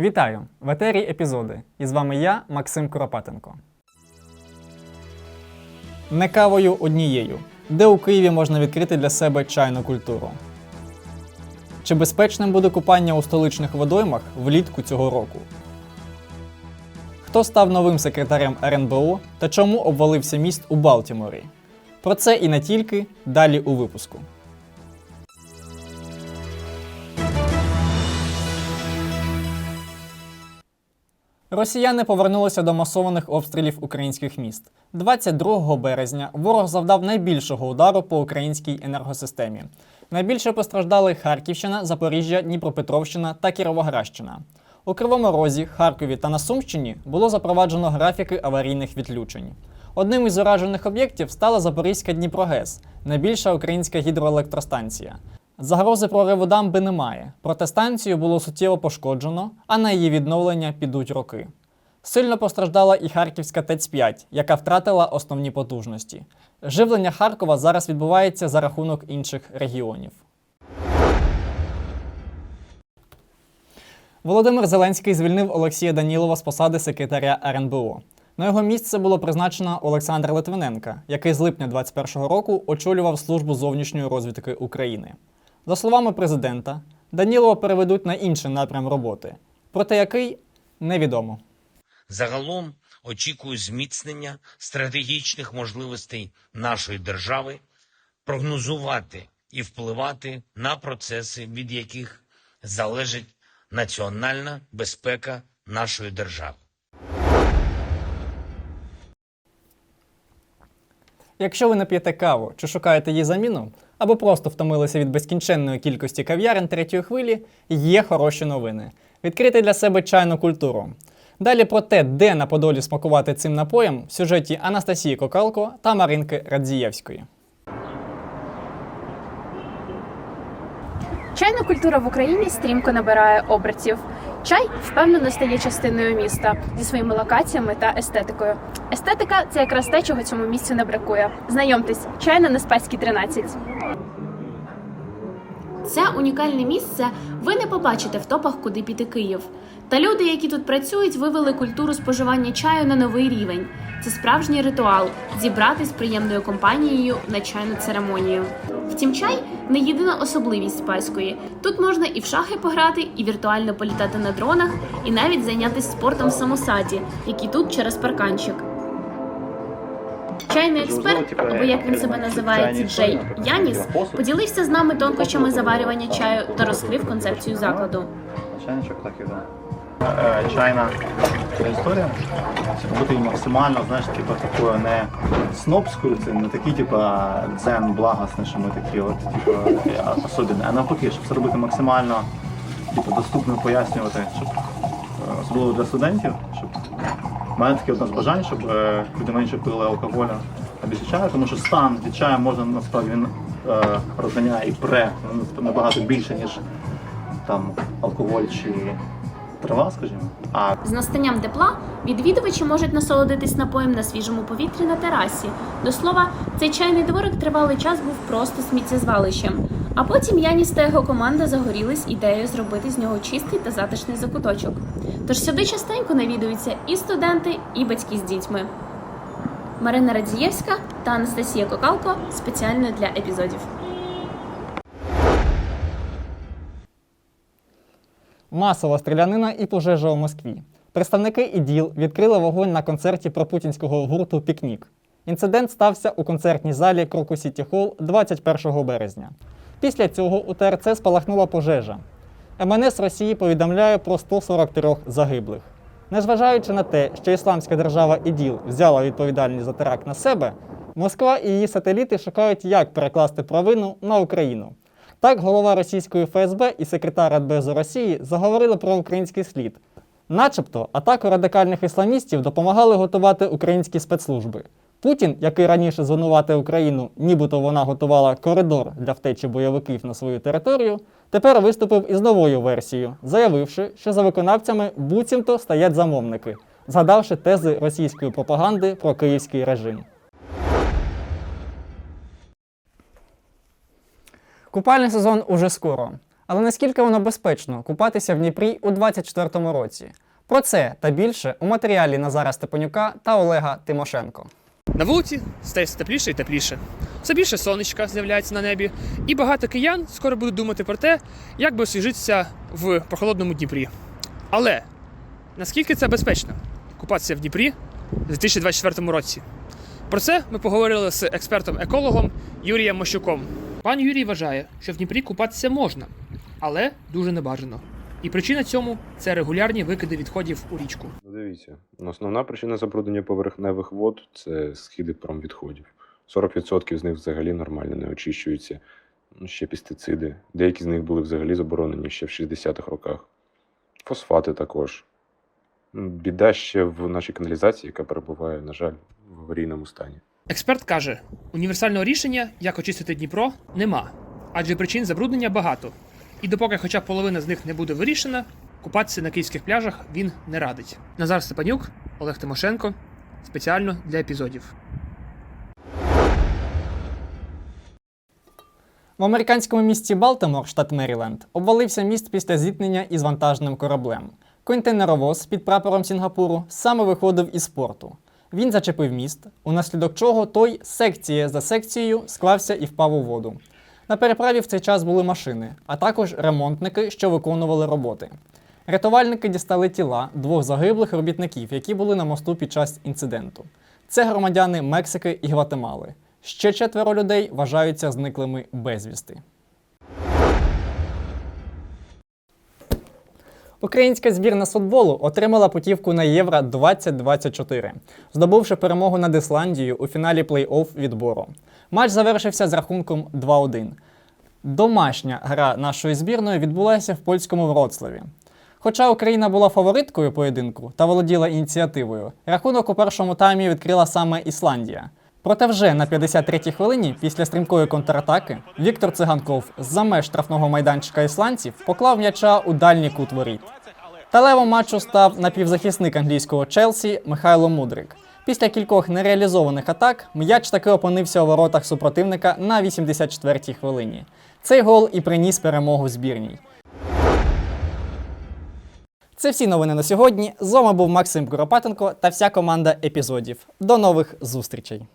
Вітаю! В етері епізоди. І з вами я, Максим Куропатенко. Не кавою однією. Де у Києві можна відкрити для себе чайну культуру? Чи безпечним буде купання у столичних водоймах влітку цього року? Хто став новим секретарем РНБО та чому обвалився міст у Балтіморі? Про це і не тільки далі у випуску. Росіяни повернулися до масованих обстрілів українських міст. 22 березня ворог завдав найбільшого удару по українській енергосистемі. Найбільше постраждали Харківщина, Запоріжжя, Дніпропетровщина та Кіровоградщина. У Кривому Розі, Харкові та на Сумщині було запроваджено графіки аварійних відключень. Одним із уражених об'єктів стала Запорізька Дніпрогес, найбільша українська гідроелектростанція. Загрози прориву дамби немає, проте станцію було суттєво пошкоджено, а на її відновлення підуть роки. Сильно постраждала і Харківська ТЕЦ-5, яка втратила основні потужності. Живлення Харкова зараз відбувається за рахунок інших регіонів. Володимир Зеленський звільнив Олексія Данілова з посади секретаря РНБО. На його місце було призначено Олександра Литвиненка, який з липня 2021 року очолював службу зовнішньої розвідки України. За словами президента, Данілова переведуть на інший напрям роботи, проте який невідомо. Загалом очікую зміцнення стратегічних можливостей нашої держави, прогнозувати і впливати на процеси, від яких залежить національна безпека нашої держави. Якщо ви не п'єте каву чи шукаєте її заміну, або просто втомилися від безкінченної кількості кав'ярень третьої хвилі, є хороші новини. Відкрити для себе чайну культуру. Далі про те, де на Подолі смакувати цим напоєм в сюжеті Анастасії Кокалко та Маринки Радзієвської. Чайна культура в Україні стрімко набирає обертів. Чай впевнено стає частиною міста зі своїми локаціями та естетикою. Естетика це якраз те, чого цьому місцю не бракує. Знайомтесь, чайна на Спаській 13. Це унікальне місце ви не побачите в топах, куди піти Київ. Та люди, які тут працюють, вивели культуру споживання чаю на новий рівень. Це справжній ритуал зібратись з приємною компанією на чайну церемонію. Втім, чай не єдина особливість спайської. Тут можна і в шахи пограти, і віртуально політати на дронах, і навіть зайнятися спортом в самосаді, який тут через парканчик. Чайний експерт, або як він себе називає, Джей Яніс, поділився з нами тонкощами заварювання чаю та розкрив концепцію закладу. Чайничок так і Чайна історія. Бути максимально, знаєш, типу, такою не снобською, це не такий, типу, дзен, благосний, що ми такі от, типу, особливі, а навпаки, щоб це робити максимально типу, доступно пояснювати, щоб е, особливо для студентів, щоб в мене таке одне з бажань, щоб е, люди менше пили алкоголю а більше чаю, тому що стан від чаю можна насправді він е, розганяє і пре ну, набагато більше, ніж там алкоголь чи трава, скажімо. А З настанням тепла відвідувачі можуть насолодитись напоєм на свіжому повітрі на терасі. До слова, цей чайний дворик тривалий час був просто сміттєзвалищем. А потім Яніс та його команда загорілись ідеєю зробити з нього чистий та затишний закуточок. Тож сюди частенько навідуються і студенти, і батьки з дітьми. Марина Радзієвська та Анастасія Кокалко спеціально для епізодів. Масова стрілянина і пожежа у Москві. Представники іділ відкрили вогонь на концерті пропутінського гурту Пікнік. Інцидент стався у концертній залі Кроку Сіті Холл 21 березня. Після цього у ТРЦ спалахнула пожежа. МНС Росії повідомляє про 143 загиблих. Незважаючи на те, що Ісламська держава іділ взяла відповідальність за теракт на себе, Москва і її сателіти шукають, як перекласти провину на Україну. Так, голова російської ФСБ і секретар Радбезу Росії заговорили про український слід. Начебто, атаку радикальних ісламістів допомагали готувати українські спецслужби. Путін, який раніше звинуватив Україну, нібито вона готувала коридор для втечі бойовиків на свою територію, тепер виступив із новою версією, заявивши, що за виконавцями буцімто стоять замовники, згадавши тези російської пропаганди про київський режим. Купальний сезон уже скоро. Але наскільки воно безпечно купатися в Дніпрі у 2024 році? Про це та більше у матеріалі Назара Степанюка та Олега Тимошенко. На вулиці стає все тепліше і тепліше. Все більше сонечка з'являється на небі, і багато киян скоро будуть думати про те, як би освіжитися в прохолодному Дніпрі. Але наскільки це безпечно купатися в Дніпрі в 2024 році? Про це ми поговорили з експертом-екологом Юрієм Мощуком. Пан Юрій вважає, що в Дніпрі купатися можна, але дуже небажано. І причина цьому це регулярні викиди відходів у річку. Ну, Дивіться, основна причина забруднення поверхневих вод це схиди промвідходів. 40% з них взагалі нормально не очищуються. Ну, ще пестициди. Деякі з них були взагалі заборонені ще в 60-х роках. Фосфати також. Ну, Біда ще в нашій каналізації, яка перебуває, на жаль, в аварійному стані. Експерт каже: універсального рішення, як очистити Дніпро, нема, адже причин забруднення багато. І допоки хоча б половина з них не буде вирішена, купатися на київських пляжах він не радить. Назар Степанюк, Олег Тимошенко. Спеціально для епізодів. В американському місті Балтимор, штат Меріленд, обвалився міст після зіткнення із вантажним кораблем. Контейнеровоз під прапором Сінгапуру саме виходив із порту. Він зачепив міст, унаслідок чого той секція за секцією склався і впав у воду. На переправі в цей час були машини, а також ремонтники, що виконували роботи. Рятувальники дістали тіла двох загиблих робітників, які були на мосту під час інциденту. Це громадяни Мексики і Гватемали. Ще четверо людей вважаються зниклими безвісти. Українська збірна з футболу отримала путівку на Євро 2024, здобувши перемогу над Ісландією у фіналі плей-офф відбору. Матч завершився з рахунком 2-1. Домашня гра нашої збірної відбулася в польському Вроцлаві. Хоча Україна була фавориткою поєдинку та володіла ініціативою, рахунок у першому таймі відкрила саме Ісландія. Проте вже на 53-й хвилині, після стрімкої контратаки, Віктор Циганков з-за меж штрафного майданчика ісландців поклав м'яча у дальній кут воріт. Талевом матчу став напівзахисник англійського Челсі Михайло Мудрик. Після кількох нереалізованих атак м'яч таки опинився у воротах супротивника на 84-й хвилині. Цей гол і приніс перемогу збірній. Це всі новини на сьогодні. З вами був Максим Куропатенко та вся команда епізодів. До нових зустрічей!